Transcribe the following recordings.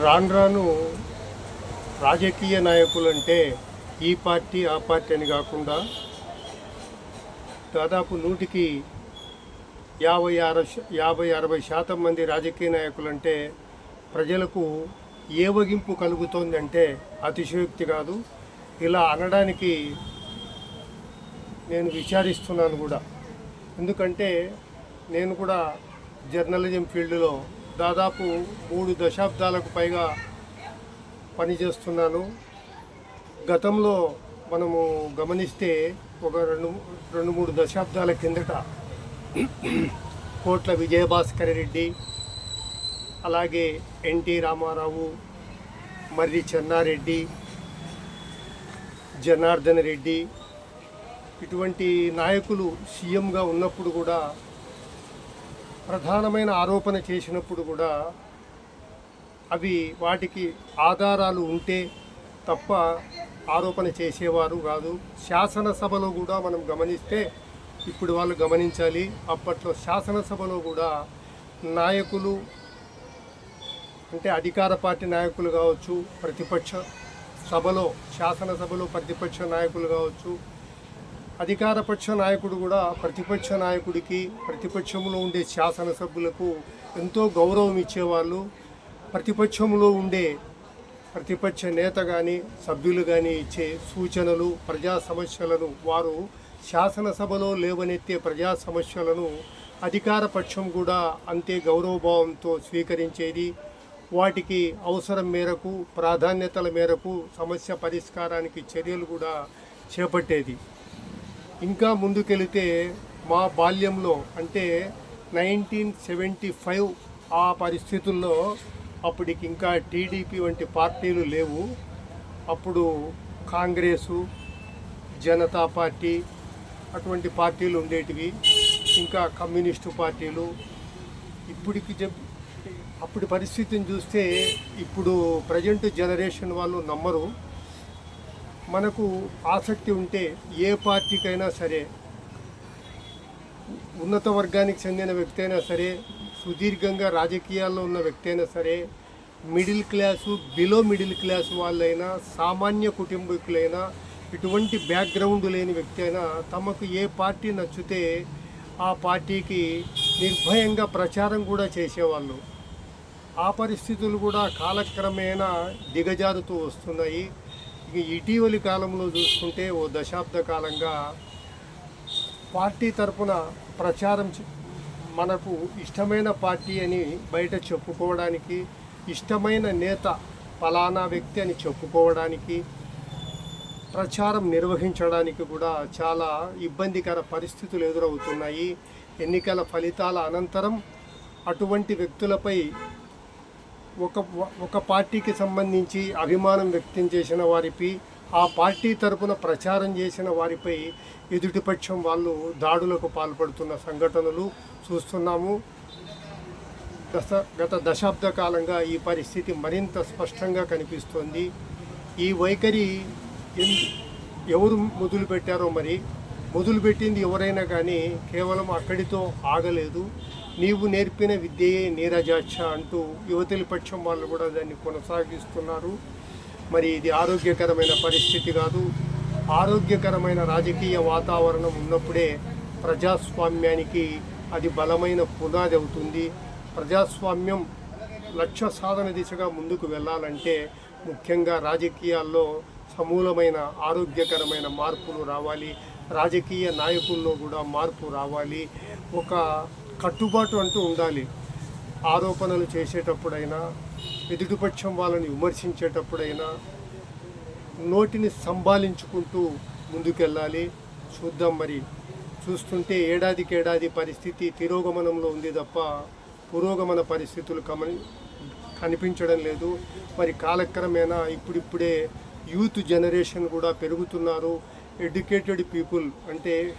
రాను రాను రాజకీయ నాయకులు అంటే ఈ పార్టీ ఆ పార్టీ అని కాకుండా దాదాపు నూటికి యాభై ఆరు యాభై అరవై శాతం మంది రాజకీయ నాయకులు అంటే ప్రజలకు ఏవగింపు కలుగుతోంది అంటే అతిశయోక్తి కాదు. ఇలా అనడానికి నేను విచారిస్తున్నాను కూడా. ఎందుకంటే నేను కూడా జర్నలిజం ఫీల్డ్లో దాదాపు మూడు దశాబ్దాలకు పైగా పనిచేస్తున్నాను. గతంలో మనము గమనిస్తే ఒక రెండు రెండు మూడు దశాబ్దాల కిందట కోట్ల విజయభాస్కర రెడ్డి అలాగే ఎన్టీ రామారావు మర్రి చెన్నారెడ్డి జనార్దన్ రెడ్డి ఇటువంటి నాయకులు సీఎంగా ఉన్నప్పుడు కూడా ప్రధానమైన ఆరోపణ చేసినప్పుడు కూడా అవి వాటికి ఆధారాలు ఉంటే తప్ప ఆరోపణ చేసేవారు కాదు. శాసనసభలో కూడా మనం గమనిస్తే ఇప్పుడు వాళ్ళు గమనించాలి. అప్పట్లో శాసనసభలో కూడా నాయకులు అంటే అధికార పార్టీ నాయకులు కావచ్చు ప్రతిపక్ష సభలో శాసనసభలో ప్రతిపక్ష నాయకులు కావచ్చు అధికారపక్ష నాయకుడు కూడా ప్రతిపక్ష నాయకుడికి ప్రతిపక్షంలో ఉండే శాసనసభ్యులకు ఎంతో గౌరవం ఇచ్చేవాళ్ళు. ప్రతిపక్షంలో ఉండే ప్రతిపక్ష నేత కానీ సభ్యులు కానీ ఇచ్చే సూచనలు ప్రజా సమస్యలను వారు శాసనసభలో లేవనెత్తే ప్రజా సమస్యలను అధికార పక్షం కూడా అంతే గౌరవభావంతో స్వీకరించేది. వాటికి అవసరం మేరకు ప్రాధాన్యతల మేరకు సమస్య పరిష్కారానికి చర్యలు కూడా చేపట్టేది. ఇంకా ముందుకెళితే మా బాల్యంలో అంటే నైన్టీన్ సెవెంటీ ఫైవ్ ఆ పరిస్థితుల్లో అప్పటికి ఇంకా టీడీపీ వంటి పార్టీలు లేవు. అప్పుడు కాంగ్రెసు జనతా పార్టీ అటువంటి పార్టీలు ఉండేటివి. ఇంకా కమ్యూనిస్టు పార్టీలు. ఇప్పటికి చెప్ అప్పటి పరిస్థితిని చూస్తే ఇప్పుడు ప్రజెంట్ జనరేషన్ వాళ్ళు నమ్మరు. మనకు ఆసక్తి ఉంటే ఏ పార్టీకైనా సరే ఉన్నత వర్గానికి చెందిన వ్యక్తి అయినా సరే సుదీర్ఘంగా రాజకీయాల్లో ఉన్న వ్యక్తి అయినా సరే middle class below middle class వాళ్ళైనా సామాన్య కుటుంబీకులైనా ఇటువంటి బ్యాక్గ్రౌండ్ లేని వ్యక్తి అయినా తమకు ఏ పార్టీ నచ్చితే ఆ పార్టీకి నిర్భయంగా ప్రచారం కూడా చేసేవాళ్ళు. ఆ పరిస్థితులు కూడా కాలక్రమేణా దిగజారుతూ వస్తున్నాయి. ఇటీవలి కాలంలో చూసుకుంటే ఓ దశాబ్ద కాలంగా పార్టీ తరపున ప్రచారం మనకు ఇష్టమైన పార్టీ అని బయట చెప్పుకోవడానికి ఇష్టమైన నేత ఫలానా వ్యక్తి అని చెప్పుకోవడానికి ప్రచారం నిర్వహించడానికి కూడా చాలా ఇబ్బందికర పరిస్థితులు ఎదురవుతున్నాయి. ఎన్నికల ఫలితాల అనంతరం అటువంటి వ్యక్తులపై ఒక ఒక పార్టీకి సంబంధించి అభిమానం వ్యక్తం చేసిన వారిపై ఆ పార్టీ తరపున ప్రచారం చేసిన వారిపై ఎదుటిపక్షం వాళ్ళు దాడులకు పాల్పడుతున్న సంఘటనలు చూస్తున్నాము. దశ గత దశాబ్ద కాలంగా ఈ పరిస్థితి మరింత స్పష్టంగా కనిపిస్తోంది. ఈ వైఖరి ఎవరు మొదలు పెట్టారో మరి? మొదలుపెట్టింది ఎవరైనా కానీ కేవలం అక్కడితో ఆగలేదు. నీవు నేర్పిన విద్యయే నీరజాక్ష అంటూ యువతల పక్షం వాళ్ళు కూడా దాన్ని కొనసాగిస్తున్నారు. మరి ఇది ఆరోగ్యకరమైన పరిస్థితి కాదు. ఆరోగ్యకరమైన రాజకీయ వాతావరణం ఉన్నప్పుడే ప్రజాస్వామ్యానికి అది బలమైన పునాది అవుతుంది. ప్రజాస్వామ్యం లక్ష్య సాధన దిశగా ముందుకు వెళ్ళాలంటే ముఖ్యంగా రాజకీయాల్లో సమూలమైన ఆరోగ్యకరమైన మార్పులు రావాలి. రాజకీయ నాయకుల్లో కూడా మార్పు రావాలి. ఒక కట్టుబాటు అంటూ ఉండాలి. ఆరోపణలు చేసేటప్పుడైనా ఎదుటిపక్షం వాళ్ళని విమర్శించేటప్పుడైనా నోటిని సంభాలించుకుంటూ ముందుకెళ్ళాలి. చూద్దాం మరి. చూస్తుంటే ఏడాదికి ఏడాది పరిస్థితి తిరోగమనంలో ఉంది తప్ప పురోగమన పరిస్థితులు కమని కనిపించడం లేదు. మరి కాలక్రమేణా ఇప్పుడిప్పుడే యూత్ జనరేషన్ కూడా పెరుగుతున్నారు. ఎడ్యుకేటెడ్ పీపుల్ అంటే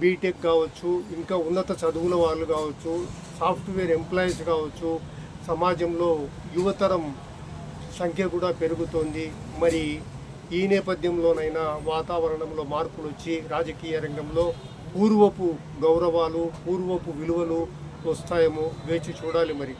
బీటెక్ కావచ్చు ఇంకా ఉన్నత చదువుల వాళ్ళు కావచ్చు సాఫ్ట్వేర్ ఎంప్లాయీస్ కావచ్చు సమాజంలో యువతరం సంఖ్య కూడా పెరుగుతోంది. మరి ఈ నేపథ్యంలోనైనా వాతావరణంలో మార్పులు వచ్చి రాజకీయ రంగంలో పూర్వపు గౌరవాలు పూర్వపు విలువలు వస్తాయేమో వేచి చూడాలి మరి.